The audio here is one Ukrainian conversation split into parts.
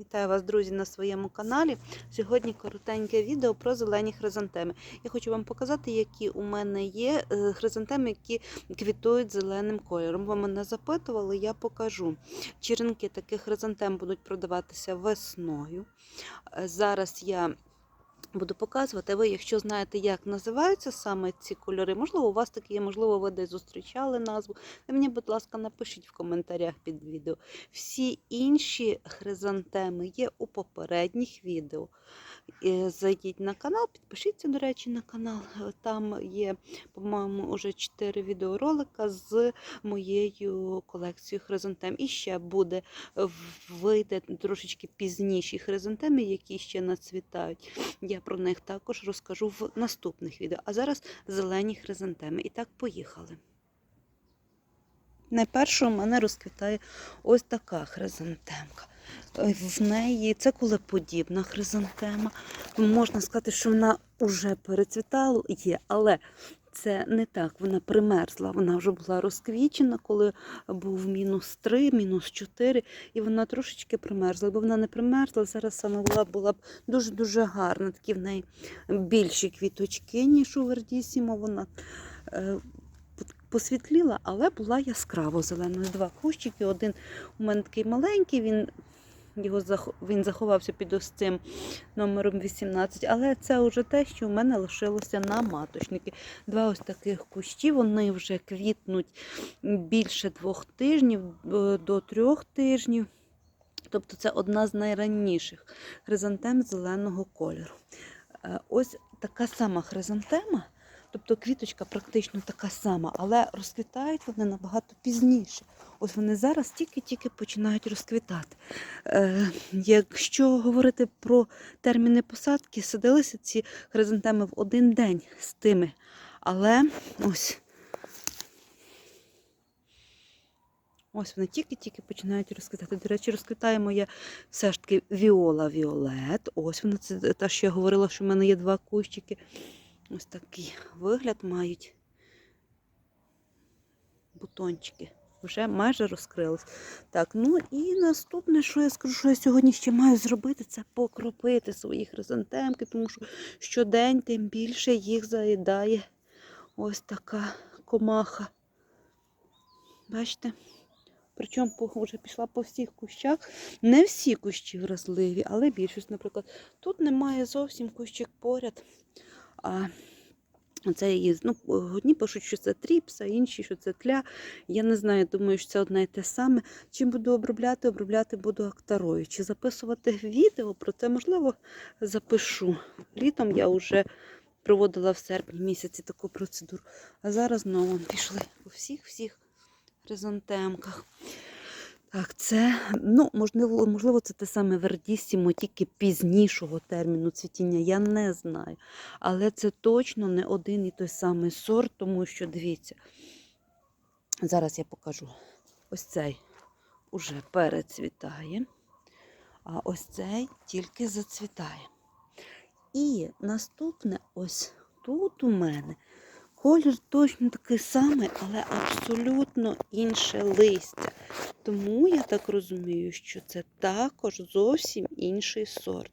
Вітаю вас, друзі, на своєму каналі. Сьогодні коротеньке відео про зелені хризантеми. Я хочу вам показати, які у мене є е, хризантеми, які квітують зеленим кольором. Ви мене запитували, я покажу. Черенки таких хризантем будуть продаватися весною. Е, Зараз я буду показувати. Ви, якщо знаєте, як називаються саме ці кольори, можливо, у вас такі є, можливо, ви десь зустрічали назву. Ви мені, будь ласка, напишіть в коментарях під відео. Всі інші хризантеми є у попередніх відео. Е, Зайдіть на канал, підпишіться, до речі, на канал. Там є, по-моєму, вже 4 відеоролика з моєю колекцією хризантем. І ще буде вийде трошечки пізніші хризантеми, які ще нацвітають. Я про них також розкажу в наступних відео. А зараз зелені хризантеми. І так, поїхали. Найперше у мене розквітає ось така хризантемка. Е, В неї це кулеподібна хризантема. Можна сказати, що вона вже перецвітала, є, але це не так. Вона примерзла. Вона вже була розквічена, коли був мінус 3, мінус 4, і вона трошечки примерзла. Якби вона не примерзла, зараз саме була, була б дуже-дуже гарна. Такі в неї більші квіточки, ніж у Вердісімо. Вона е, посвітліла, але була яскраво зеленою. Два кущики. Один у мене такий маленький, він, його, він заховався під ось цим номером 18, але це вже те, що в мене лишилося на маточники. Два ось таких кущі, вони вже квітнуть більше двох тижнів е, до трьох тижнів. Тобто це одна з найранніших хризантем зеленого кольору. Е, Ось така сама хризантема, тобто квіточка практично така сама, але розквітають вони набагато пізніше. Ось вони зараз тільки-тільки починають розквітати. Е, якщо говорити про терміни посадки, садилися ці хризантеми в один день з тими. Але ось. Ось вони тільки-тільки починають розквітати. До речі, розквітає моя все ж таки віола Віолет. Ось вона, це та, що я говорила, що в мене є два кущики. Ось такий вигляд мають бутончики. Вже майже розкрились. Так, ну і наступне, що я скажу, що я сьогодні ще маю зробити, це покропити свої хризантемки, тому що щодень тим більше їх заїдає ось така комаха. Бачите? Причому вже пішла по всіх кущах. Не всі кущі вразливі, але більшість, наприклад. Тут немає зовсім кущик поряд. А це її, ну, одні пишуть, що це тріпса, інші, що це тля. Я не знаю, думаю, що це одне і те саме. Чим буду обробляти, обробляти буду актарою. Чи записувати відео про це, можливо, запишу. Літом я вже проводила в серпні місяці таку процедуру. А зараз знову пішли по всіх-всіх хризантемках. Так, це, ну, можливо, можливо, це те саме Вердісімо, тільки пізнішого терміну цвітіння, я не знаю. Але це точно не один і той самий сорт, тому що, дивіться, зараз я покажу. Ось цей уже перецвітає, а ось цей тільки зацвітає. І наступне ось тут у мене колір точно такий самий, але абсолютно інше листя. Тому я так розумію, що це також зовсім інший сорт.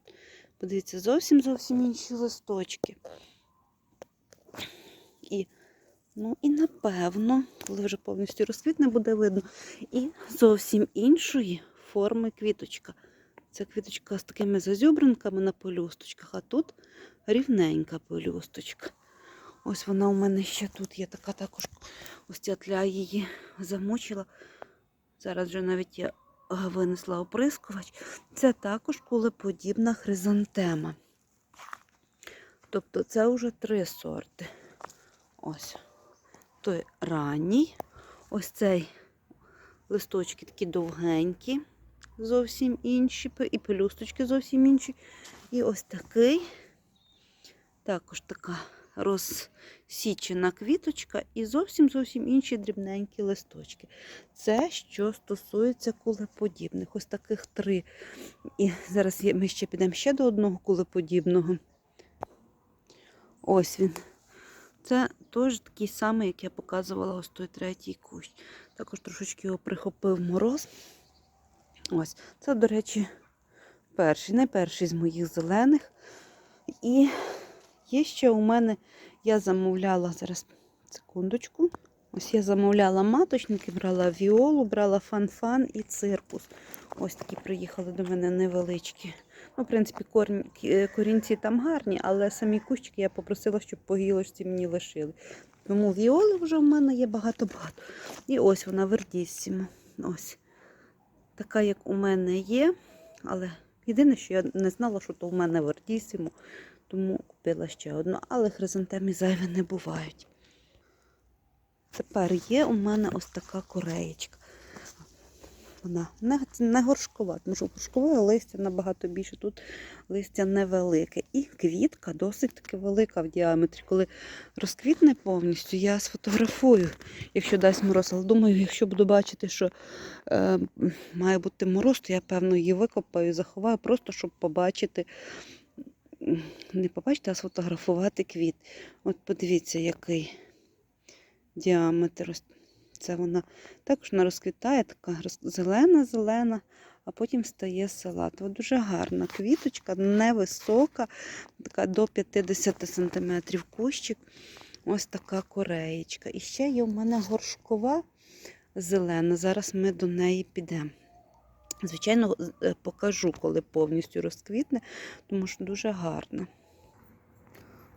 Подивіться, зовсім зовсім інші листочки. І, ну, і напевно, коли вже повністю розквітне, буде видно. І зовсім іншої форми квіточка. Ця квіточка з такими зазюбринками на пелюсточках, а тут рівненька пелюсточка. Ось вона у мене ще тут є така також. Ось ця тля її замочила. Зараз вже навіть я е, винесла оприскувач. Це також кулеподібна хризантема. Тобто це вже три сорти. Ось той ранній. Ось цей листочки такі довгенькі, зовсім інші, і пелюсточки зовсім інші. І ось такий, також така розсічена квіточка і зовсім зовсім інші дрібненькі листочки. Це що стосується кулеподібних. Ось таких три. І зараз ми ще підемо ще до одного кулеподібного. Ось він. Це теж такий самий, як я показувала ось той третій кущ. Також трошечки його прихопив мороз. Ось. Це, до речі, перший, найперший з моїх зелених. І є ще у мене, я замовляла зараз секундочку. Ось я замовляла маточники, брала віолу, брала фан-фан і циркус. Ось такі приїхали до мене невеличкі. Ну, в принципі, корінь, корінці там гарні, але самі кущики я попросила, щоб по гілочці мені лишили. Тому віоли вже в мене є багато-багато. І ось вона вердіссіма. Ось. Така, як у мене є. Але єдине, що я не знала, що то в мене вердісімо, тому купила ще одну. Але хризантеми зайві не бувають. Тепер є у мене ось така кореєчка. Вона не, не горшкова, тому що горшкове листя набагато більше. Тут листя невелике. І квітка досить таки велика в діаметрі. Коли розквітне повністю, я сфотографую, якщо дасть мороз. Але думаю, якщо буду бачити, що е, має бути мороз, то я, певно, її викопаю, заховаю, просто щоб побачити, не побачити, а сфотографувати квіт. От подивіться, який діаметр. Це вона також вона розквітає, така зелена-зелена, а потім стає салатова. Дуже гарна квіточка, невисока, така до 50 см кущик. Ось така кореєчка. І ще є в мене горшкова зелена. Зараз ми до неї підемо. Звичайно, е, покажу, коли повністю розквітне, тому що дуже гарна.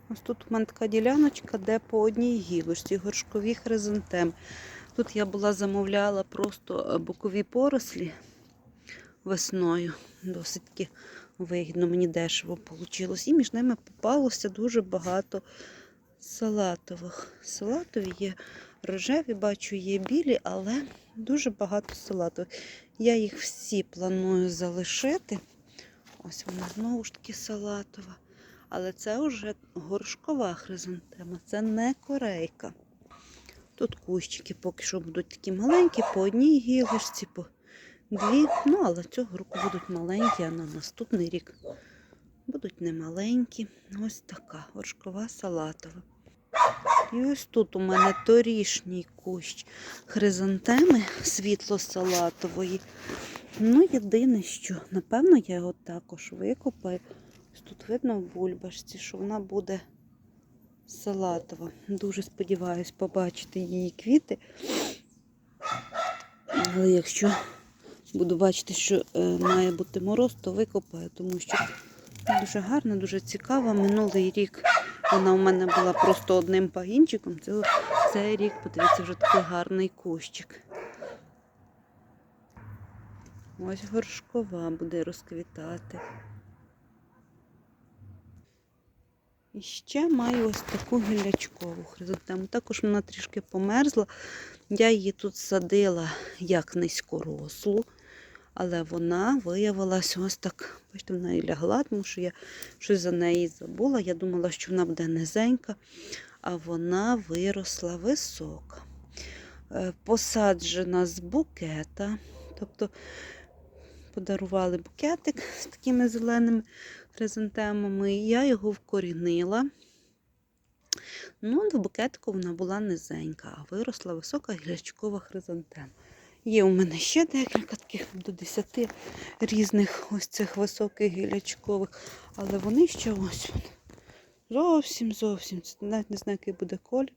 Ось тут у мене така діляночка, де по одній гілочці горшкові хризантем. Тут я була замовляла просто е, бокові порослі весною. Досить таки вигідно, мені дешево вийшло. І між ними попалося дуже багато салатових. Салатові є рожеві, бачу, є білі, але дуже багато салатових. Я їх всі планую залишити. Ось вона знову ж таки салатова. Але це вже горшкова хризантема, це не корейка. Тут кущики поки що будуть такі маленькі, по одній гілочці, по дві. Ну, але цього року будуть маленькі, а на наступний рік будуть не маленькі. Ось така горшкова салатова. І ось тут у мене торішній кущ хризантеми світло-салатової. Ну, єдине, що, напевно, я його також викопаю. Ось Тут видно в бульбашці, що вона буде салатова. Дуже сподіваюсь побачити її квіти. Але якщо буду бачити, що е, має бути мороз, то викопаю, тому що дуже гарна, дуже цікава. Минулий рік вона у мене була просто одним пагінчиком. Це, цей рік, подивіться, вже такий гарний кущик. Ось горшкова буде розквітати. І ще маю ось таку гілячкову хризантему. Також вона трішки померзла. Я її тут садила як низькорослу, але вона виявилась ось так. Бачите, вона і лягла, тому що я щось за неї забула. Я думала, що вона буде низенька, а вона виросла висока. Е, Посаджена з букета. Тобто подарували букетик з такими зеленими хризантемами, і я його вкорінила. Ну, в букетику вона була низенька, а виросла висока гілячкова хризантема. Є у мене ще декілька таких до 10 різних ось цих високих гілячкових, але вони ще ось. Зовсім, зовсім, навіть не знаю, який буде колір.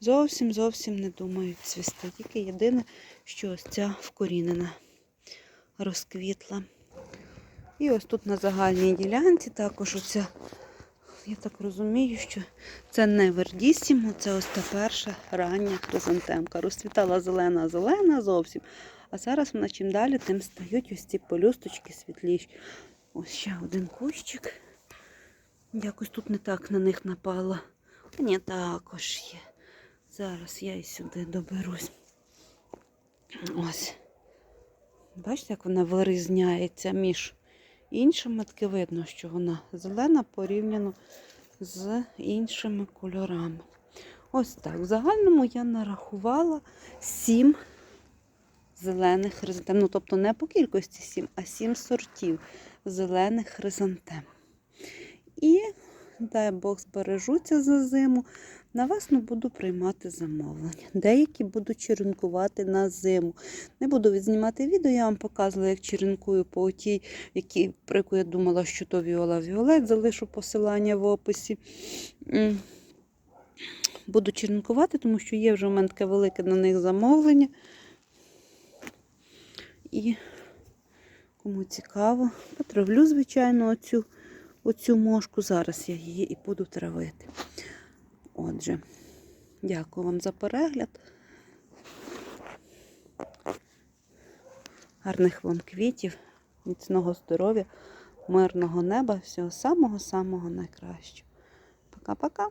Зовсім, зовсім не думають цвісти. Тільки єдине, що ось ця вкорінена розквітла. І ось тут на загальній ділянці також оця, я так розумію, що це не вердісімо, це ось та перша рання хризантемка. Розцвітала зелена-зелена зовсім. А зараз вона чим далі, тим стають ось ці полюсточки світліші. Ось ще один кущик. Якось тут не так на них напала. А ні, також є. Зараз я і сюди доберусь. Ось. Бачите, як вона вирізняється між іншими. Таки видно, що вона зелена порівняно з іншими кольорами. Ось так. В загальному я нарахувала сім зелених хризантем. Ну, тобто не по кількості сім, а сім сортів зелених хризантем. І дай Бог збережуться за зиму. На весну буду приймати замовлення. Деякі буду черенкувати на зиму. Не буду відзнімати відео, я вам показувала, як черенкую по тій, які, про яку я думала, що то Віола Віолет, залишу посилання в описі. Буду черенкувати, тому що є вже в мене таке велике на них замовлення. І кому цікаво, потравлю, звичайно, оцю, оцю мошку. Зараз я її і буду травити. Отже, дякую вам за перегляд. Гарних вам квітів, міцного здоров'я, мирного неба, всього самого-самого найкращого. Пока-пока.